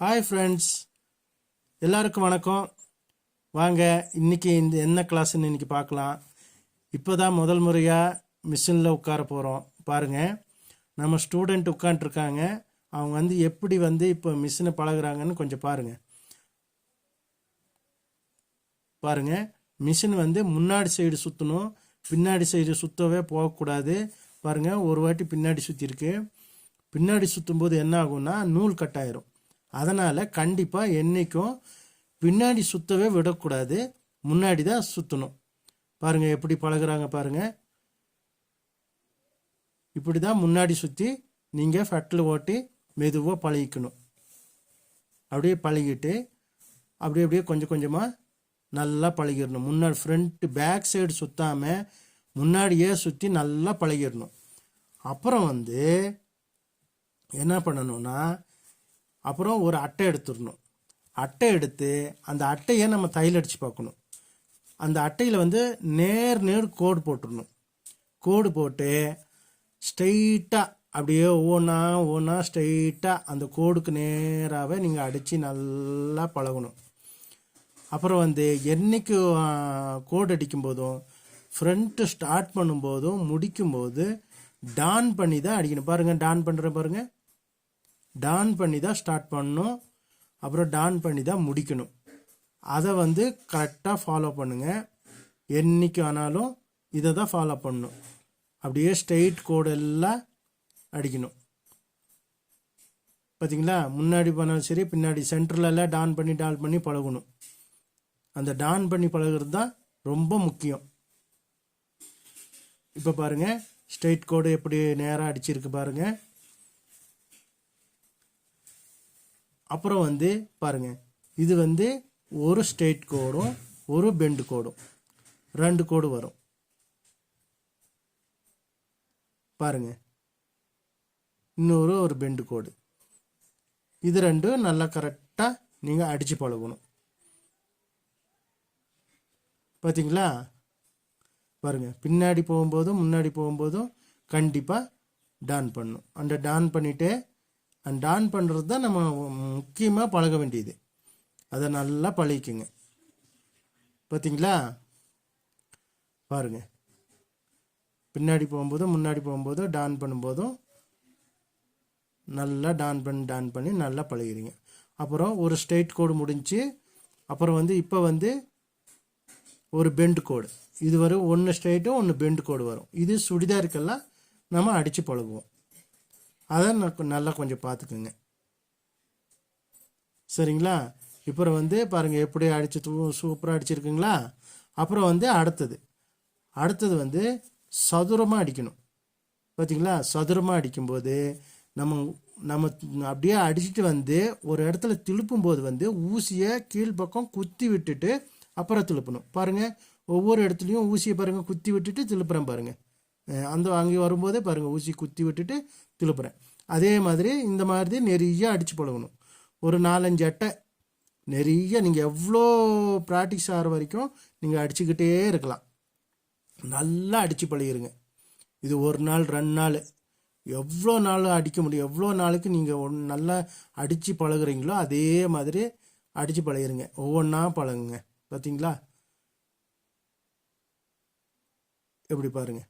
Hi friends எல்லாருக்கும் வணக்கம். வாங்க இன்னைக்கு இந்த என்ன கிளாஸ்ன்னு இன்றைக்கி பார்க்கலாம். இப்போ தான் முதல் முறையாக மிஷினில் உட்கார போகிறோம் பாருங்கள் நம்ம ஸ்டூடெண்ட் உட்காண்ட்ருக்காங்க அவங்க வந்து எப்படி வந்து இப்போ மிஷினை பழகுறாங்கன்னு கொஞ்சம் பாருங்கள் பாருங்க. மிஷின் வந்து முன்னாடி சைடு சுற்றணும் பின்னாடி சைடு சுற்றவே போகக்கூடாது. பாருங்க. ஒரு வாட்டி பின்னாடி சுற்றிருக்கு பின்னாடி சுற்றும் போது என்ன ஆகும்னா நூல் கட்டாயிரும் அதனால் கண்டிப்பாக என்றைக்கும் பின்னாடி சுற்றவே விடக்கூடாது. முன்னாடி தான் சுற்றணும் பாருங்கள் எப்படி பழகுறாங்க பாருங்கள் இப்படி தான் முன்னாடி சுற்றி நீங்கள் ஃபட்டில் ஓட்டி மெதுவாக பழகிக்கணும். அப்படியே பழகிட்டு அப்படியே அப்படியே கொஞ்சம் கொஞ்சமாக நல்லா பழகிடணும். முன்னாடி ஃப்ரண்ட்டு பேக் சைடு சுற்றாமல் முன்னாடியே சுற்றி நல்லா பழகிடணும். அப்புறம் வந்து என்ன பண்ணணும்னா அப்புறம் ஒரு அட்டை எடுத்துடணும். அட்டை எடுத்து அந்த அட்டையை நம்ம தையல் அடித்து பார்க்கணும். அந்த அட்டையில் வந்து நேர் நேர் கோடு போட்டுடணும். கோடு போட்டு ஸ்ட்ரைட்டாக அப்படியே ஒவ்வொன்றா ஒவ்வொன்றா ஸ்ட்ரெயிட்டாக அந்த கோடுக்கு நேராகவே நீங்கள் அடித்து நல்லா பழகணும். அப்புறம் வந்து என்றைக்கு கோடு அடிக்கும் போதும் ஃப்ரண்ட்டு ஸ்டார்ட் பண்ணும்போதும் முடிக்கும்போது டான் பண்ணி தான் அடிக்கணும். பாருங்கள் டான் பண்ணுற பாருங்கள் டான் பண்ணி தான் ஸ்டார்ட் பண்ணணும். அப்புறம் டான் பண்ணி தான் முடிக்கணும். அதை வந்து கரெக்டாக ஃபாலோ பண்ணுங்கள் என்றைக்கு ஆனாலும் இதை தான் ஃபாலோ பண்ணணும். அப்படியே ஸ்ட்ரெயிட் கோடெல்லாம் அடிக்கணும். பார்த்தீங்களா முன்னாடி பண்ணாலும் சரி பின்னாடி சென்ட்ரலெல்லாம் டான் பண்ணி டான் பண்ணி பழகணும். அந்த டான் பண்ணி பழகுறது தான் ரொம்ப முக்கியம். இப்போ பாருங்கள் ஸ்ட்ரெயிட் கோடு எப்படி நேராக அடிச்சிருக்கு பாருங்கள் அப்புறம் வந்து பாருங்க. இது வந்து ஒரு ஸ்ட்ரெயிட் கோடும் ஒரு பெண்டு கோடும். ரெண்டு கோடு வரும். பாருங்க. இன்னொரு ஒரு பெண்டு கோடு. இது ரெண்டும் நல்லா கரெக்டாக நீங்கள் அடித்து பழகணும். பார்த்தீங்களா பாருங்க. பின்னாடி போகும்போதும் முன்னாடி போகும்போதும் கண்டிப்பாக டான் பண்ணும் அந்த டான் பண்ணிவிட்டு அண்ட் டான் பண்ணுறது தான் நம்ம முக்கியமாக பழக வேண்டியது. அதை நல்லா பழகிக்குங்க. பார்த்தீங்களா பாருங்க. பின்னாடி போகும்போதும் முன்னாடி போகும்போதும் டான் பண்ணும்போதும் நல்லா டான் பண்ணி டான் பண்ணி நல்லா பழகிறீங்க அப்புறம் ஒரு ஸ்ட்ரெயிட் கோடு முடிஞ்சு அப்புறம் வந்து இப்போ வந்து ஒரு பெண்ட் கோடு இது வரும் ஒன்று ஸ்ட்ரெயிட்டும் ஒன்று பெண்ட் கோடு வரும். இது சுடிதாருக்கெல்லாம் நம்ம அடித்து பழகுவோம். அதை ந- நல்லா கொஞ்சம் பார்த்துக்குங்க. சரிங்களா? இப்போ வந்து பாருங்கள் எப்படி அடிச்சு சூப்பராக அடிச்சிருக்குங்களா? அப்புறம் வந்து அடுத்தது. அடுத்தது வந்து சதுரமாக அடிக்கணும். பார்த்தீங்களா சதுரமாக அடிக்கும்போது நம்ம நம்ம அப்படியே அடிச்சுட்டு வந்து ஒரு இடத்துல திருப்பும் போது வந்து ஊசியை கீழ்ப்பக்கம் குத்தி விட்டுட்டு அப்புறம் திருப்பணும். பாருங்க ஒவ்வொரு இடத்துலையும் ஊசியை பாருங்கள் குத்தி விட்டுட்டு திருப்புறேன் பாருங்க. அந்த அங்கே வரும்போதே பாருங்கள் ஊசி குத்தி விட்டுட்டு திருப்புறேன். அதே மாதிரி இந்த மாதிரி நிறைய அடித்து பழகணும். ஒரு நாலஞ்சு அட்டை நிறைய நீங்கள் எவ்வளோ ப்ராக்டிஸ் ஆகிற வரைக்கும் நீங்கள் அடிச்சுக்கிட்டே இருக்கலாம். நல்லா அடித்து பழகிருங்க. இது ஒரு நாள் ரெண்டு நாள் எவ்வளோ நாள் அடிக்க முடியும் எவ்வளோ நாளுக்கு நீங்கள் ஒன் நல்லா அடித்து பழகுறீங்களோ அதே மாதிரி அடித்து பழகிருங்க. ஒவ்வொன்றா பழகுங்க. பார்த்தீங்களா எப்படி பாருங்கள்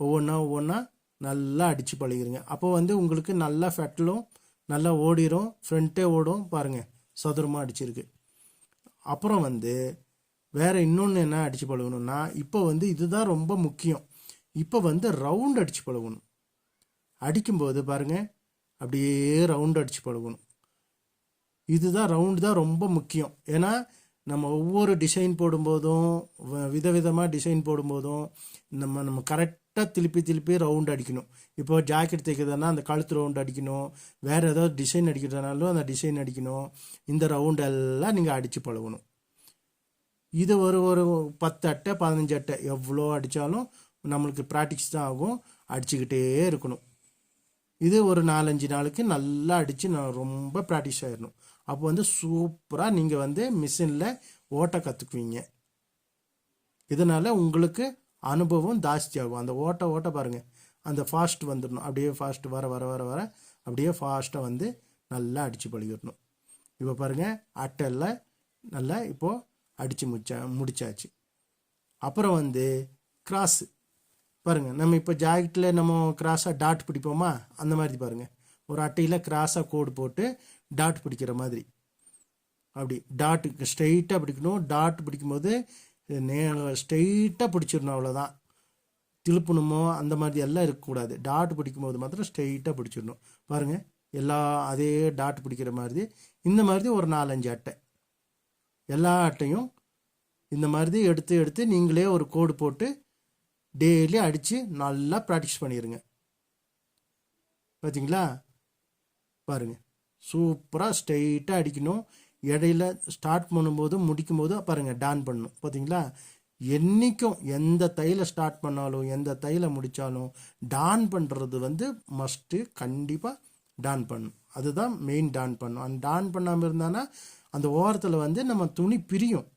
ஒவ்வொன்றா ஒவ்வொன்றா நல்லா அடித்து பழகிருங்க. அப்போ வந்து உங்களுக்கு நல்லா ஃபெட்டலும் நல்லா ஓடிரும் ஃப்ரண்ட்டே ஓடும் பாருங்க சதுரமாக அடிச்சிருக்கு. அப்புறம் வந்து வேறு இன்னொன்று என்ன அடித்து பழகணும்னா இப்போ வந்து இதுதான் ரொம்ப முக்கியம். இப்போ வந்து ரவுண்ட் அடித்து பழகணும். அடிக்கும்போது பாருங்கள் அப்படியே ரவுண்ட் அடித்து பழகணும். இதுதான் ரவுண்டு தான் ரொம்ப முக்கியம். ஏன்னா நம்ம ஒவ்வொரு டிசைன் போடும்போதும் வ- விதவிதமாக டிசைன் போடும்போதும் நம்ம நம்ம கரெக்டாக திருப்பி திருப்பி ரவுண்ட் அடிக்கணும். இப்போ ஜாக்கெட் தைக்கிறதுனா அந்த கழுத்து ரவுண்ட் அடிக்கணும். வேறு ஏதாவது டிசைன் அடிக்கிறதுனாலும் அந்த டிசைன் அடிக்கணும். இந்த ரவுண்ட் எல்லாம் நீங்கள் அடித்து பழகணும். இது ஒரு ஒரு பத்து அட்டை பதினஞ்சு அட்டை எவ்வளோ அடித்தாலும் நம்மளுக்கு ப்ராக்டிஸ் தான் ஆகும். அடிச்சுக்கிட்டே இருக்கணும். இது ஒரு நாலஞ்சு நாளுக்கு நல்லா அடித்து நான் ரொம்ப ப்ராக்டிஸ் ஆயிடணும். அப்போ வந்து சூப்பராக நீங்கள் வந்து மிஷினில் ஓட்ட கற்றுக்குவீங்க இதனால் உங்களுக்கு அனுபவம் ஜாஸ்தியாகும் அந்த ஓட்ட ஓட்ட பாருங்கள் அந்த ஃபாஸ்ட் வந்துடணும் அப்படியே ஃபாஸ்ட் வர வர வர வர அப்படியே ஃபாஸ்ட்டாக வந்து நல்லா அடித்து பழகிடணும். இப்போ பாருங்கள் அட்டையில் நல்லா இப்போது அடித்து முடிச்சா முடிச்சாச்சு. அப்புறம் வந்து கிராஸு பாருங்கள் நம்ம இப்போ ஜாக்கெட்டில் நம்ம கிராஸாக டாட் பிடிப்போமா? அந்த மாதிரி பாருங்கள் ஒரு அட்டையில் கிராஸாக கோடு போட்டு டாட் பிடிக்கிற மாதிரி. அப்படி டாட்டு ஸ்ட்ரெயிட்டாக பிடிக்கணும். டாட் பிடிக்கும்போது நே ஸ்ட்ரெயிட்டாக பிடிச்சிடணும் அவ்வளோதான் திருப்பணுமோ அந்த மாதிரி எல்லாம் இருக்கக்கூடாது. டாட் பிடிக்கும்போது மாத்திரம் ஸ்ட்ரெயிட்டாக பிடிச்சிடணும். பாருங்கள் எல்லா அதே டாட் பிடிக்கிற மாதிரி. இந்த மாதிரி ஒரு நாலஞ்சு அட்டை. எல்லா அட்டையும் இந்த மாதிரி எடுத்து எடுத்து நீங்களே ஒரு கோடு போட்டு டெய்லி அடித்து நல்லா ப்ராக்டிஸ் பண்ணிடுங்க பார்த்தீங்களா பாருங்கள் சூப்பராக ஸ்ட்ரெயிட்டாக அடிக்கணும். இடையில ஸ்டார்ட் பண்ணும்போது முடிக்கும் போது பாருங்கள் டான் பண்ணணும். பார்த்தீங்களா என்றைக்கும் எந்த தையில ஸ்டார்ட் பண்ணாலும் எந்த தையில முடித்தாலும் டான் பண்ணுறது வந்து மஸ்ட்டு கண்டிப்பாக டான் பண்ணணும். அதுதான் மெயின் டான் பண்ணும் அந்த டான் பண்ணாமல் இருந்தானா அந்த ஓரத்தில் வந்து நம்ம துணி பிரியும்.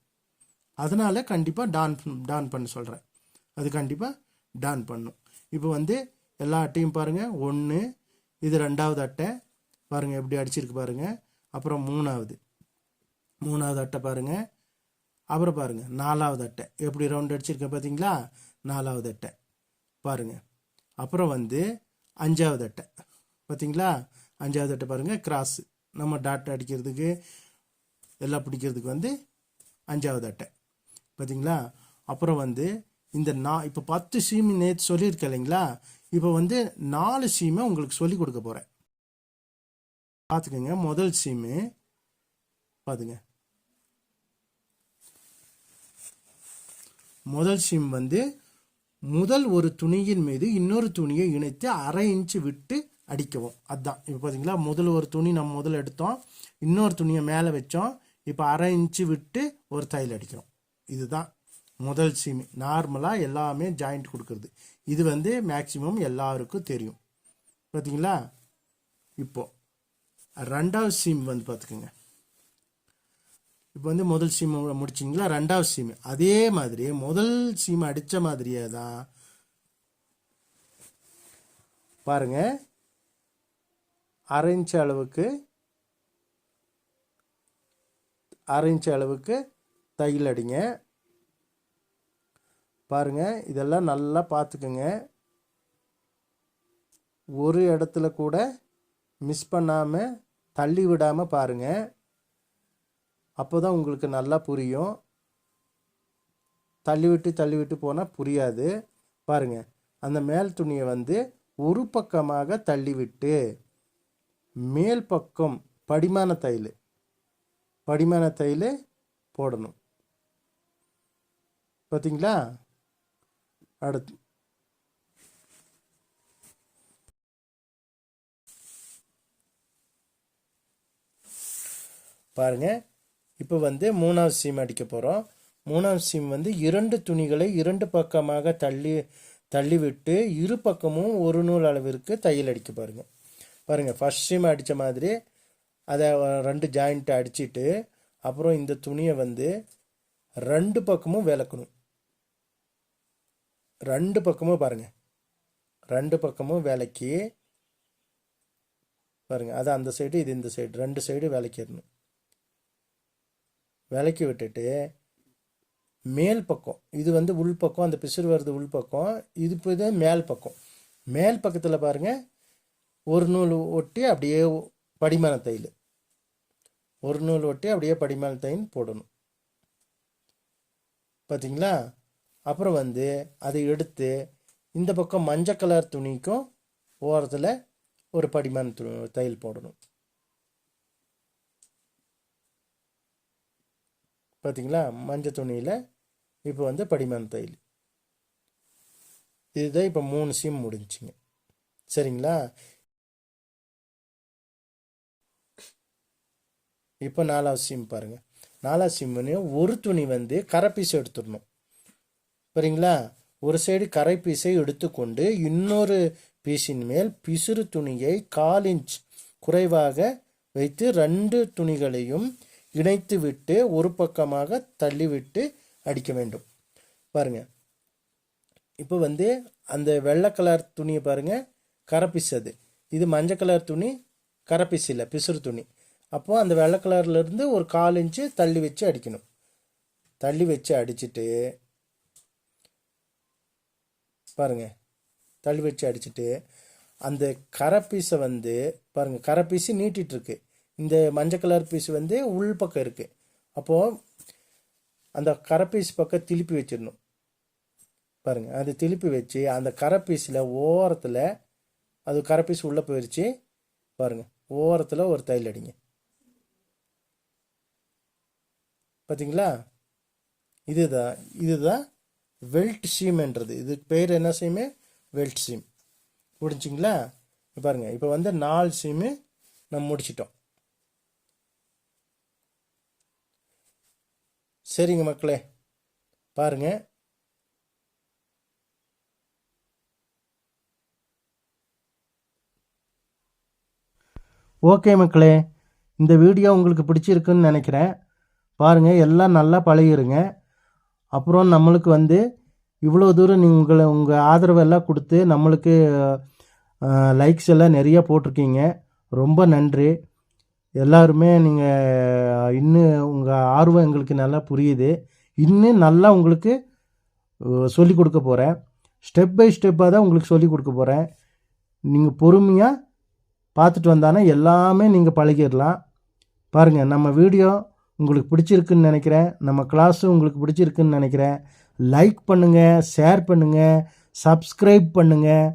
அதனால் கண்டிப்பாக டான் டான் பண்ண சொல்கிறேன் அது கண்டிப்பாக டான் பண்ணும் இப்போ வந்து எல்லா அட்டையும் பாருங்கள் ஒன்று இது ரெண்டாவது அட்டை. பாருங்கள் எப்படி அடிச்சிருக்கு பாருங்கள் அப்புறம் மூணாவது. மூணாவது அட்டை பாருங்கள் அப்புறம் பாருங்கள் நாலாவது அட்டை. எப்படி ரவுண்ட் அடிச்சிருக்கேன் பார்த்தீங்களா நாலாவது அட்டை. பாருங்கள் அப்புறம் வந்து அஞ்சாவது அட்டை. பார்த்தீங்களா அஞ்சாவது அட்டை பாருங்கள் கிராஸு நம்ம டாட் அடிக்கிறதுக்கு எல்லாம் பிடிக்கிறதுக்கு வந்து அஞ்சாவது அட்டை. பார்த்தீங்களா அப்புறம் வந்து இந்த நா இப்போ பத்து சீமு நேற்று சொல்லியிருக்கேன் இல்லைங்களா? இப்போ வந்து நாலு சீமை உங்களுக்கு சொல்லி கொடுக்க போகிறேன் பார்த்துக்கோங்க முதல் சீமு பார்த்துங்க முதல் சீம் வந்து முதல் ஒரு துணியின் மீது இன்னொரு துணியை இணைத்து அரை இன்ச்சு விட்டு அடிக்கவும். அதுதான் இப்போ பார்த்தீங்களா முதல் ஒரு துணி நம்ம முதல்ல எடுத்தோம். இன்னொரு துணியை மேலே வச்சோம். இப்போ அரை இன்ச்சு விட்டு ஒரு தையல் அடிக்கிறோம். இதுதான் முதல் சீமி நார்மலாக எல்லாமே ஜாயிண்ட் கொடுக்குறது. இது வந்து மேக்சிமம் எல்லாருக்கும் தெரியும். பார்த்தீங்களா இப்போது ரெண்டாவது சீம் வந்து பார்த்துக்கோங்க. இப்போ வந்து முதல் சீம் முடிச்சிங்களா? ரெண்டாவது சீம். அதே மாதிரி முதல் சீம் அடித்த மாதிரியே தான். பாருங்க. அரை இன்ச் அளவுக்கு அரை இன்ச் அளவுக்கு தையல் அடிங்க. பாருங்க. இதெல்லாம் நல்லா பார்த்துக்குங்க. ஒரு இடத்துல கூட மிஸ் பண்ணாமல் தள்ளி விடாமல் பாருங்கள் அப்போ தான் உங்களுக்கு நல்லா புரியும். தள்ளி விட்டு தள்ளி விட்டு போனால் புரியாது. பாருங்கள் அந்த மேல் துணியை வந்து ஒரு பக்கமாக தள்ளிவிட்டு மேல் பக்கம் படிமான தையல் படிமான தையல் போடணும். பார்த்தீங்களா அடுத்து. பாருங்கள் இப்போ வந்து மூணாவது சீம் அடிக்க போகிறோம் மூணாவது சீம் வந்து இரண்டு துணிகளை இரண்டு பக்கமாக தள்ளி தள்ளிவிட்டு இரு பக்கமும் ஒரு நூல் அளவிற்கு தையல் அடிக்க பாருங்கள் பாருங்கள் ஃபஸ்ட் சீம் அடித்த மாதிரி அதை ரெண்டு ஜாயிண்ட்டை அடிச்சிட்டு அப்புறம் இந்த துணியை வந்து ரெண்டு பக்கமும் விளக்கணும். ரெண்டு பக்கமும் பாருங்கள் ரெண்டு பக்கமும் விளக்கி பாருங்கள் அது அந்த சைடு இது இந்த சைடு ரெண்டு சைடு விளக்கிடணும். விளக்கி விட்டுட்டு மேல் பக்கம் இது வந்து உள் பக்கம் அந்த பிசுறு வருது உள் பக்கம் இது இப்போ இது மேல் பக்கம். மேல் பக்கத்தில் பாருங்கள் ஒரு நூல் ஒட்டி அப்படியே படிமான தையல். ஒரு நூல் ஒட்டி அப்படியே படிமான தையல் போடணும். பார்த்தீங்களா அப்புறம் வந்து அதை எடுத்து இந்த பக்கம் மஞ்சள் கலர் துணிக்கும் ஓரத்தில் ஒரு படிமான தையல் போடணும். பார்த்தீங்களா மஞ்சள் துணியில் இப்போ வந்து படிமான தையல். இதுதான் இப்போ மூணு சீம் முடிஞ்சுங்க. சரிங்களா? இப்போ நாலாவது சீம் பாருங்கள் நாலாவது சீம்னு ஒரு துணி வந்து கரை பீஸ் எடுத்துடணும். சரிங்களா ஒரு சைடு கரை பீஸை எடுத்துக்கொண்டு இன்னொரு பீஸின் மேல் பிசுறு துணியை கால் இன்ச் குறைவாக வைத்து ரெண்டு துணிகளையும் இணைத்து விட்டு ஒரு பக்கமாக தள்ளிவிட்டு அடிக்க வேண்டும். பாருங்கள் இப்போ வந்து அந்த வெள்ளை கலர் துணியை பாருங்க. கரப்பிஸ் அது. இது மஞ்சள் கலர் துணி கரப்பீஸ் இல்லை பிசுறு துணி. அப்போது அந்த வெள்ளை கலர்லேருந்து ஒரு கால் இன்ச்சு தள்ளி வச்சு அடிக்கணும். தள்ளி வச்சு அடிச்சிட்டு பாருங்கள் தள்ளி வச்சு அடிச்சிட்டு அந்த கரை பீஸை வந்து பாருங்கள் கரை நீட்டிகிட்ருக்கு இந்த மஞ்சள் கலர் பீஸ் வந்து உள் பக்கம் இருக்குது அப்போது அந்த கரை பீஸ் பக்கம் திருப்பி வச்சிடணும். பாருங்கள் அது திருப்பி வச்சு அந்த கரை பீஸில் ஓரத்தில் அது கரை பீஸ் உள்ளே போயிடுச்சு பாருங்க ஓரத்தில் ஒரு தையல் அடிங்க. பார்த்தீங்களா இதுதான் இதுதான் வெல்ட் சீம்ன்றது. இதுக்கு பேர் என்ன சீமு? Weld seam. முடிஞ்சிங்களா பாருங்கள் இப்போ வந்து நாலு சீமு நம்ம முடிச்சிட்டோம். சரிங்க மக்களே. பாருங்க. ஓகே மக்களே. இந்த வீடியோ உங்களுக்கு பிடிச்சிருக்குன்னு நினைக்கிறேன். பாருங்கள் எல்லாம் நல்லா பழகிருங்க. அப்புறம் நம்மளுக்கு வந்து இவ்வளோ தூரம் நீங்கள் உங்களை உங்கள் ஆதரவெல்லாம் கொடுத்து நம்மளுக்கு லைக்ஸ் எல்லாம் நிறையா போட்டிருக்கீங்க. ரொம்ப நன்றி. எல்லாருமே நீங்கள் இன்னும் உங்கள் ஆர்வம் எங்களுக்கு நல்லா புரியுது. இன்னும் நல்லா உங்களுக்கு சொல்லிக் கொடுக்க போகிறேன் ஸ்டெப் பை ஸ்டெப்பாக தான் உங்களுக்கு சொல்லிக் கொடுக்க போகிறேன் நீங்கள் பொறுமையாக பார்த்துட்டு வந்தானே எல்லாமே நீங்கள் பழகிடலாம். பாருங்கள் நம்ம வீடியோ உங்களுக்கு பிடிச்சிருக்குன்னு நினைக்கிறேன். நம்ம கிளாஸும் உங்களுக்கு பிடிச்சிருக்குன்னு நினைக்கிறேன். லைக் பண்ணுங்கள் ஷேர் பண்ணுங்கள் சப்ஸ்கிரைப் பண்ணுங்கள்